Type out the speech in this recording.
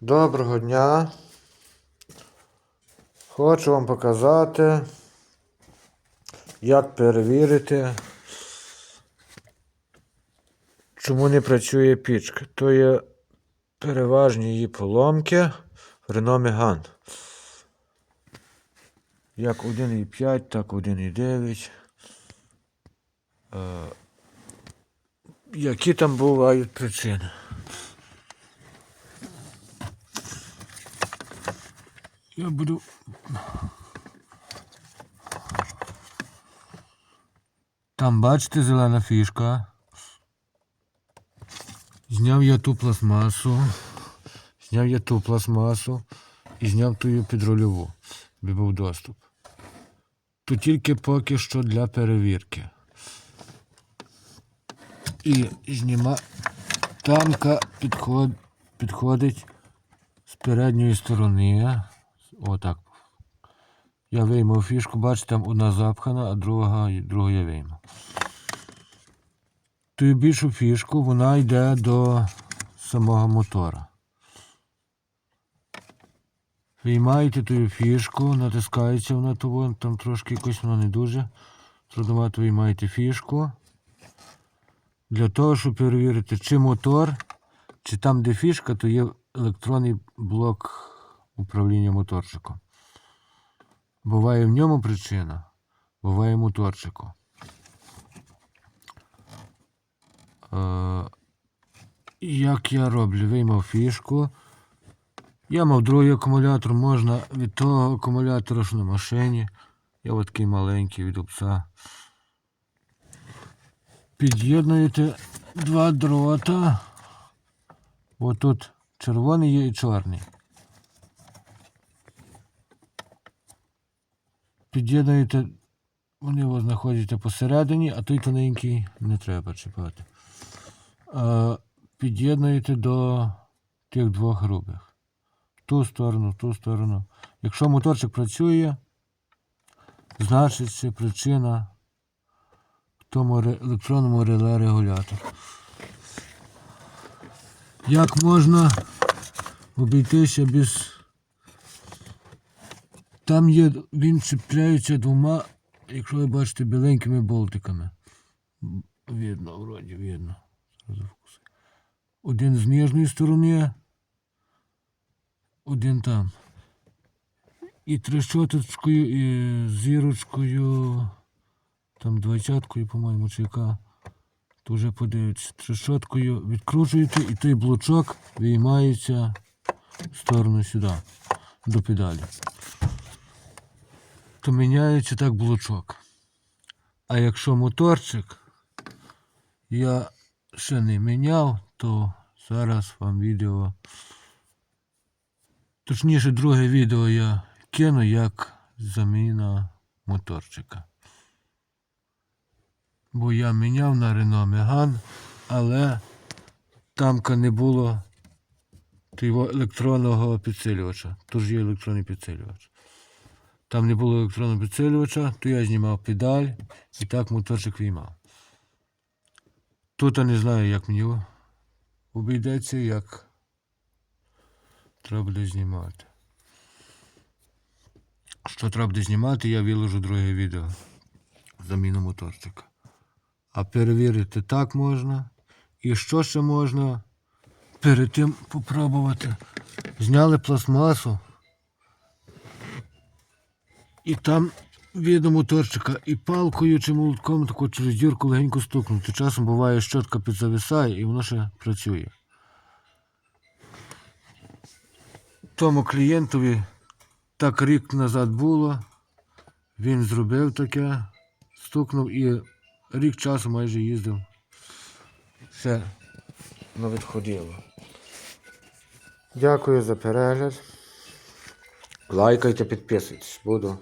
Доброго дня. Хочу вам показати, як перевірити, чому не працює пічка. То є переважні її поломки в Renault Megane. Як 1,5, так 1,9. Е, Які там бувають причини? Я буду. Там, бачите, зелена фішка. Зняв я ту пластмасу. Зняв я ту пластмасу і зняв ту підрульову, аби був доступ. Тут тільки поки що для перевірки. І зніма тамка підход... підходить з передньої сторони. Отак. Я виймав фішку, бачите, там одна запхана, а друга, друга я виймав. Ту більшу фішку вона йде до самого мотора. Виймаєте ту фішку, натискається вона того, там трошки якось вона не дуже. Трудновато виймаєте фішку. Для того, щоб перевірити, чи мотор, чи там, де фішка, то є електронний блок управління моторчиком. Буває в ньому причина, буває моторчику. Е, як я роблю? Виймав фішку. Я мав другий акумулятор, можна від того акумулятора, що на машині. Я от такий маленький від опса. Під'єднуєте два дрота. Бо тут червоний є і чорний. Під'єднуєте, вони у знаходяться посередині, а той тоненький не треба чіпати. Під'єднуєте до тих двох грубих. В ту сторону, в ту сторону. Якщо моторчик працює, значить це причина в тому електронному реле регулятор. Як можна обійтися без. Там є, він чіпляється двома, якщо ви бачите, біленькими болтиками. Видно, вроді, видно. Один з нижньої сторони, один там. І трещоточкою, і зірочкою, там двадцяткою, по-моєму, чи яка. То вже подивиться. Трещоткою відкручуєте і той блочок виймається в сторону сюди, до педалі. То міняється так блочок. А якщо моторчик я ще не міняв, то зараз вам відео. Точніше, друге відео я кину як заміна моторчика. Бо я міняв на Renault Megane, але тамка не було електронного підсилювача. Тож є електронний підсилювач. Там не було електронного підсилювача, то я знімав педаль і так моторчик виймав. Тут я не знаю, як мені обійдеться, як треба буде знімати. Що треба буде знімати, я виложу друге відео. Заміну моторчика. А перевірити так можна. І що ще можна перед тим попробувати? Зняли пластмасу. І там видно моторчика і палкою чи молотком таку через дірку легенько стукнути. Часом буває щотка підзависає і воно ще працює. Тому клієнтові так рік назад було. Він зробив таке, стукнув і рік часу майже їздив. Все не відходило. Дякую за перегляд. Лайкайте, підписуйтесь. Буду